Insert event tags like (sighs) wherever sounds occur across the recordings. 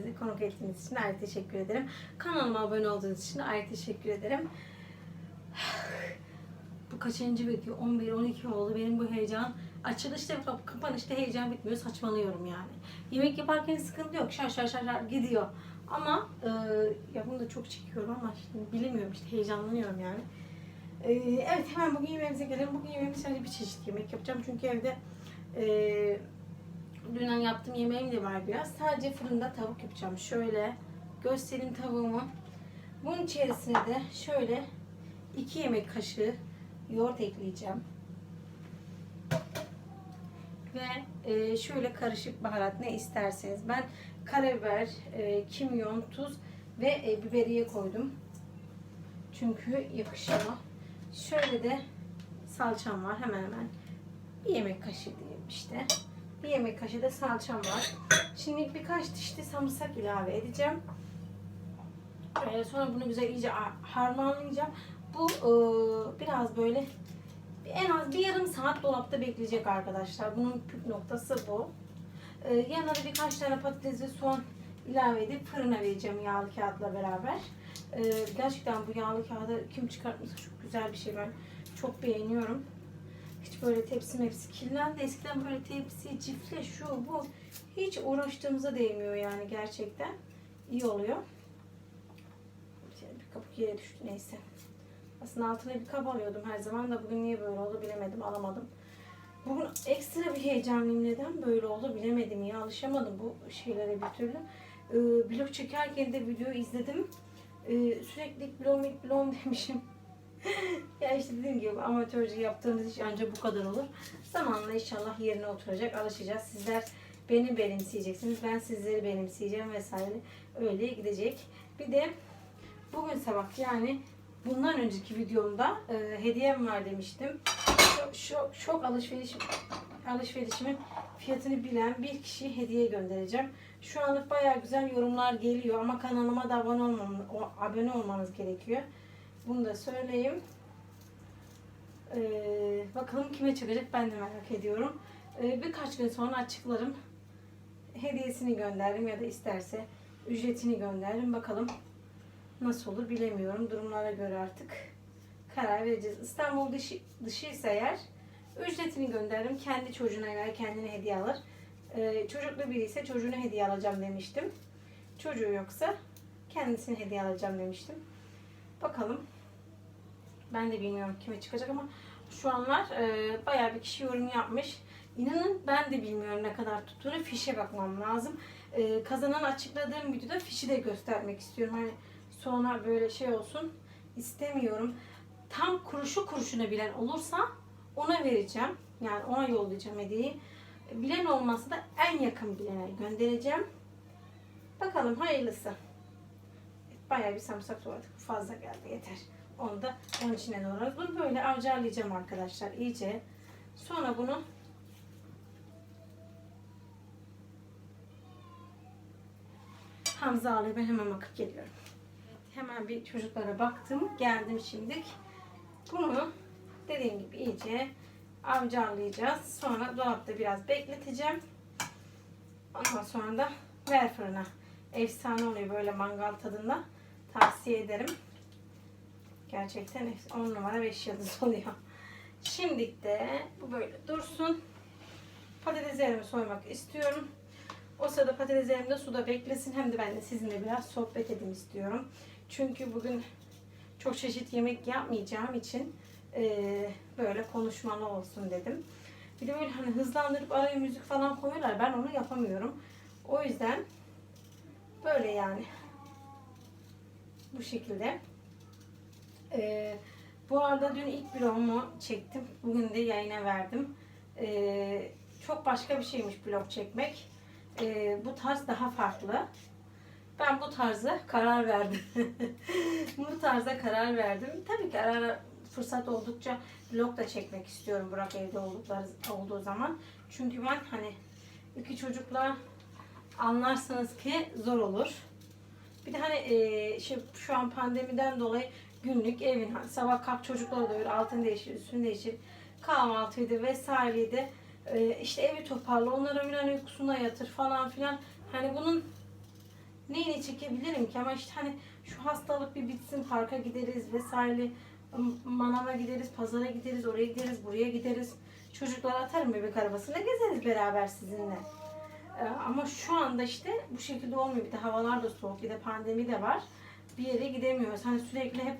kendinizi konuk ettiğiniz için ayrı teşekkür ederim. Kanalıma abone olduğunuz için ayrı teşekkür ederim. (sighs) Bu kaçıncı video? 11-12 oldu. Benim bu heyecan. Açılışta ve kap- kapanışta heyecan bitmiyor. Saçmalıyorum yani. Yemek yaparken sıkıntı yok. Şar şar şar şar gidiyor. Ama e, ya bunu da çok çekiyorum ama şimdi bilemiyorum işte heyecanlanıyorum yani. E, evet hemen bugün yemeğimize gelelim. Bugün yemeğimiz sadece bir çeşit yemek yapacağım. Çünkü evde e, dünden yaptığım yemeğim de var biraz. Sadece fırında tavuk yapacağım. Şöyle göstereyim tavuğumu. Bunun içerisine de şöyle 2 yemek kaşığı yoğurt ekleyeceğim. Ve e, şöyle karışık baharat ne isterseniz. Ben karabiber, e, kimyon, tuz ve e, biberiye koydum. Çünkü yakışıyor. Şöyle de salçam var hemen hemen. Bir yemek kaşığı diyeyim işte. Bir yemek kaşığı da salçam var. Şimdi birkaç diş de sarımsak ilave edeceğim. Ee, sonra bunu güzel iyice har- harmanlayacağım. Bu e, biraz böyle en az bir yarım saat dolapta bekleyecek arkadaşlar. Bunun püf noktası bu. Ee, yanına da birkaç tane patates ve soğan ilave edip fırına vereceğim yağlı kağıtla beraber. Ee, gerçekten bu yağlı kağıdı kim çıkartmışsa çok güzel bir şey ben çok beğeniyorum. Hiç böyle tepsi mepsi kirlendi. Eskiden böyle tepsi, cifle, şu bu. Hiç uğraştığımıza değmiyor yani gerçekten. İyi oluyor. Bir kabuk yere düştü neyse. Aslında altına bir kap alıyordum her zaman da bugün niye böyle oldu bilemedim alamadım. Bugün ekstra bir heyecanlıyım neden böyle oldu bilemedim ya alışamadım bu şeylere bir türlü. Ee, blog çekerken de video izledim. Ee, sürekli blog blog (laughs) demişim. Ya işte dediğim gibi amatörce yaptığımız iş ancak bu kadar olur. Zamanla inşallah yerine oturacak, alışacağız. Sizler beni benimseyeceksiniz, ben sizleri benimseyeceğim vesaire. Öyle gidecek. Bir de bugün sabah yani bundan önceki videomda e, hediyem var demiştim. Şok, şok, şok alışveriş alışverişimin fiyatını bilen bir kişiye hediye göndereceğim. Şu anlık bayağı güzel yorumlar geliyor ama kanalıma da abone, olmam, abone olmanız gerekiyor. Bunu da söyleyeyim. Ee, bakalım kime çıkacak ben de merak ediyorum. Ee, birkaç gün sonra açıklarım. Hediyesini gönderirim ya da isterse ücretini gönderirim. Bakalım nasıl olur bilemiyorum. Durumlara göre artık karar vereceğiz. İstanbul dışı, dışıysa eğer ücretini gönderirim. Kendi çocuğuna göre kendine hediye alır. Ee, çocuklu biri ise çocuğuna hediye alacağım demiştim. Çocuğu yoksa kendisine hediye alacağım demiştim. Bakalım. Ben de bilmiyorum kime çıkacak ama şu anlar e, bayağı bir kişi yorum yapmış. İnanın ben de bilmiyorum ne kadar tuttuğunu. Fişe bakmam lazım. E, kazanan açıkladığım videoda fişi de göstermek istiyorum. Hani sonra böyle şey olsun istemiyorum. Tam kuruşu kuruşuna bilen olursa ona vereceğim. Yani ona yollayacağım hediyeyi. Bilen olmazsa da en yakın bilene göndereceğim. Bakalım hayırlısı. Bayağı bir sarımsak doğradık. Fazla geldi yeter. Onu da onun içine doğrarız. Bunu böyle avcarlayacağım arkadaşlar iyice. Sonra bunu Hamza ağlıyor. Ben hemen bakıp geliyorum. Hemen bir çocuklara baktım. Geldim şimdi. Bunu dediğim gibi iyice avcarlayacağız. Sonra dolapta biraz bekleteceğim. Ondan sonra da ver fırına. Efsane oluyor böyle mangal tadında. Tavsiye ederim. Gerçekten 10 numara 5 yıldız (laughs) oluyor. Şimdi de bu böyle dursun. Patateslerimi soymak istiyorum. O sırada patateslerim de suda beklesin. Hem de ben de sizinle biraz sohbet edeyim istiyorum. Çünkü bugün çok çeşit yemek yapmayacağım için eee, böyle konuşmalı olsun dedim. Bir de böyle hani hızlandırıp araya müzik falan koyuyorlar. Ben onu yapamıyorum. O yüzden böyle yani. Bu şekilde. Ee, bu arada dün ilk vlogumu çektim. Bugün de yayına verdim. Ee, çok başka bir şeymiş vlog çekmek. Ee, bu tarz daha farklı. Ben bu tarza karar verdim. (laughs) bu tarza karar verdim. Tabii ki ara ara fırsat oldukça vlog da çekmek istiyorum Burak evde oldukları, olduğu zaman. Çünkü ben hani iki çocukla anlarsınız ki zor olur. Bir de hani e, şey, şu an pandemiden dolayı günlük evin sabah kalk çocukları doyur, altını değiştir, üstünü değiştir, kahvaltıydı vesaireydi. E, işte evi toparla, onları öğlen uykusuna yatır falan filan. Hani bunun neyini çekebilirim ki? Ama işte hani şu hastalık bir bitsin parka gideriz vesaire. Manava gideriz pazara gideriz oraya gideriz buraya gideriz. Çocukları atarım bebek arabasına gezeriz beraber sizinle. Ee, ama şu anda işte bu şekilde olmuyor. Bir de havalar da soğuk bir de pandemi de var. Bir yere gidemiyoruz. Hani sürekli hep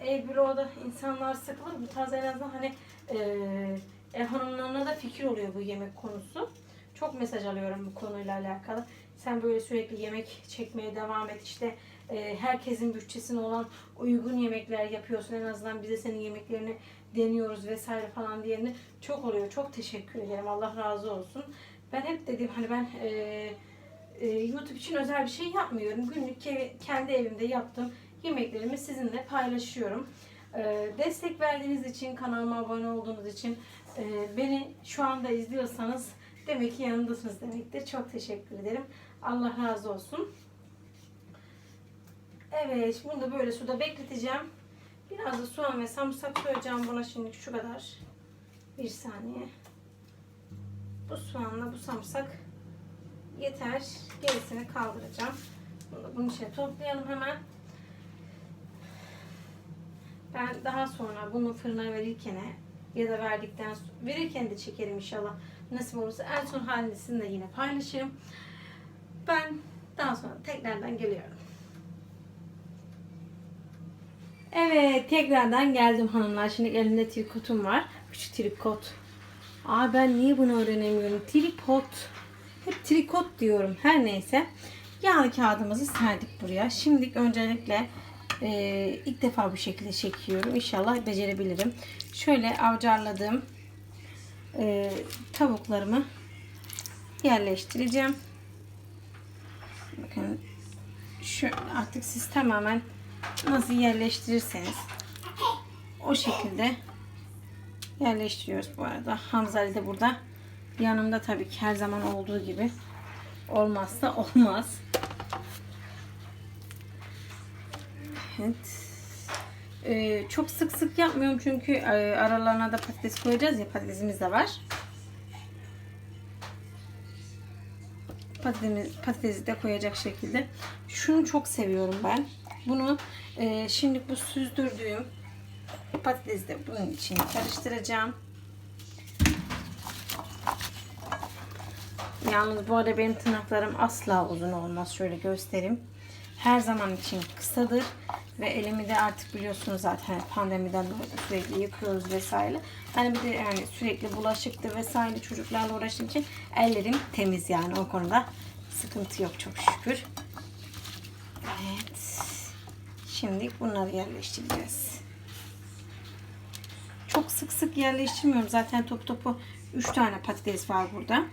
ev büroda insanlar sıkılır bu tarz en azından hani eee ev hanımlarına da fikir oluyor bu yemek konusu. Çok mesaj alıyorum bu konuyla alakalı. Sen böyle sürekli yemek çekmeye devam et. İşte e, herkesin bütçesine olan uygun yemekler yapıyorsun. En azından bize senin yemeklerini deniyoruz vesaire falan diyenler çok oluyor. Çok teşekkür ederim. Allah razı olsun. Ben hep dedim hani ben e, e, YouTube için özel bir şey yapmıyorum. Günlük ke- kendi evimde yaptığım yemeklerimi sizinle paylaşıyorum. E, destek verdiğiniz için, kanalıma abone olduğunuz için, e, beni şu anda izliyorsanız demek ki yanındasınız demektir. Çok teşekkür ederim. Allah razı olsun. Evet, bunu da böyle suda bekleteceğim. Biraz da soğan ve sarımsak koyacağım buna şimdi şu kadar. Bir saniye. Bu soğanla bu sarımsak yeter. Gerisini kaldıracağım. Bunu da bunun içine toplayalım hemen. Ben daha sonra bunu fırına verirken ya da verdikten verirken de çekerim inşallah. Nasip olursa en son halini sizinle yine paylaşırım. Ben daha sonra tekrardan geliyorum. Evet tekrardan geldim hanımlar. Şimdi elimde trikotum var. Küçük trikot. Aa ben niye bunu öğrenemiyorum? Tripod. Hep trikot diyorum. Her neyse. Yağlı kağıdımızı serdik buraya. Şimdi öncelikle e, ilk defa bu şekilde çekiyorum. İnşallah becerebilirim. Şöyle avcarladığım e, tavuklarımı yerleştireceğim. Bakın şu artık siz tamamen nasıl yerleştirirseniz o şekilde yerleştiriyoruz bu arada. Hamza Ali de burada yanımda tabii ki her zaman olduğu gibi olmazsa olmaz. Evet. Ee, çok sık sık yapmıyorum çünkü e, aralarına da patates koyacağız ya patatesimiz de var. Patatesimiz, patatesi de koyacak şekilde. Şunu çok seviyorum ben. Bunu e, şimdi bu süzdürdüğüm patatesi de bunun içine karıştıracağım. Yalnız bu arada benim tırnaklarım asla uzun olmaz. Şöyle göstereyim. Her zaman için kısadır. Ve elimi de artık biliyorsunuz zaten pandemiden sürekli yıkıyoruz vesaire. Hani bir de yani sürekli bulaşıktı vesaire çocuklarla uğraştığım için ellerim temiz yani o konuda sıkıntı yok çok şükür. Evet. Şimdi bunları yerleştireceğiz. Çok sık sık yerleştirmiyorum. Zaten top topu 3 tane patates var burada.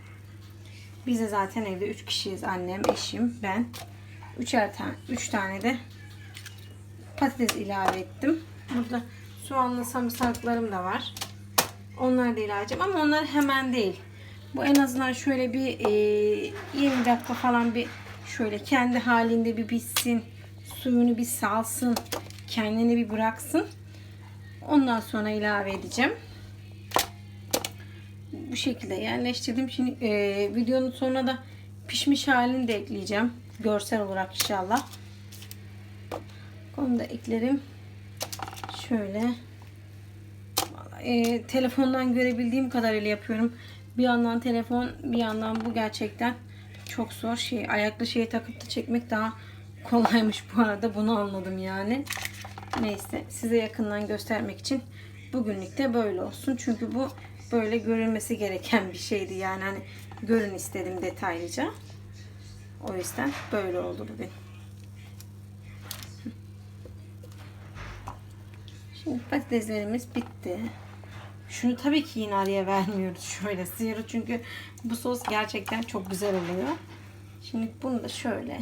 Biz de zaten evde 3 kişiyiz. Annem, eşim, ben. Üçer tane, 3 tane de patates ilave ettim. Burada soğanlı sarımsaklarım da var. Onları da ilave edeceğim ama onlar hemen değil. Bu en azından şöyle bir e, 20 dakika falan bir şöyle kendi halinde bir bitsin. Suyunu bir salsın. Kendini bir bıraksın. Ondan sonra ilave edeceğim. Bu şekilde yerleştirdim. Şimdi e, videonun sonuna da pişmiş halini de ekleyeceğim. Görsel olarak inşallah. Onu da eklerim. Şöyle. E, telefondan görebildiğim kadarıyla yapıyorum. Bir yandan telefon, bir yandan bu gerçekten çok zor şey. Ayaklı şeyi takıp da çekmek daha kolaymış bu arada. Bunu anladım yani. Neyse size yakından göstermek için bugünlük de böyle olsun. Çünkü bu böyle görülmesi gereken bir şeydi. Yani hani görün istedim detaylıca. O yüzden böyle oldu bugün. Şimdi patateslerimiz bitti. Şunu tabii ki yine araya vermiyoruz. Şöyle sıyırı çünkü bu sos gerçekten çok güzel oluyor. Şimdi bunu da şöyle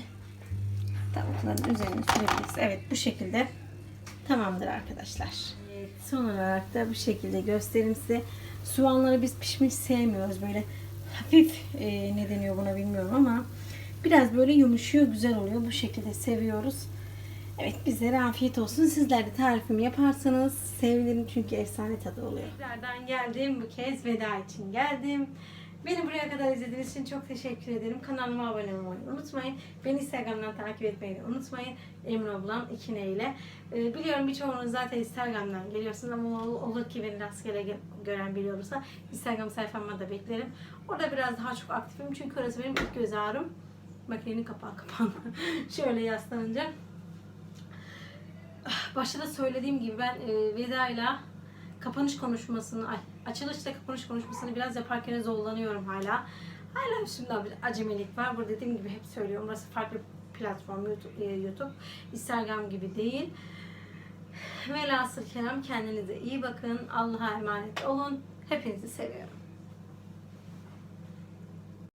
tavukların üzerine sürebiliriz. Evet bu şekilde tamamdır arkadaşlar. Evet, son olarak da bu şekilde göstereyim size. Soğanları biz pişmiş sevmiyoruz. Böyle hafif e, ne deniyor buna bilmiyorum ama biraz böyle yumuşuyor güzel oluyor. Bu şekilde seviyoruz. Evet bizlere afiyet olsun. Sizler de tarifimi yaparsanız sevinirim çünkü efsane tadı oluyor. Tekrardan geldim. Bu kez veda için geldim. Beni buraya kadar izlediğiniz için çok teşekkür ederim. Kanalıma abone olmayı unutmayın. Beni Instagram'dan takip etmeyi de unutmayın. Emre ablam ikine ile. Ee, biliyorum birçoğunuz zaten Instagram'dan geliyorsunuz ama ol- olur ki beni rastgele ge- gören biri olursa Instagram sayfama da beklerim. Orada biraz daha çok aktifim çünkü orası benim ilk göz ağrım. Makinenin kapağı kapandı. (laughs) Şöyle yaslanınca. Başta da söylediğim gibi ben e, Veda'yla kapanış konuşmasını, ay, açılışta kapanış konuşmasını biraz yaparken zorlanıyorum hala. Hala üstümde bir acemilik var. Bu dediğim gibi hep söylüyorum. Burası farklı platform YouTube, e, YouTube. Instagram gibi değil. Velhasıl kelam kendinize iyi bakın. Allah'a emanet olun. Hepinizi seviyorum.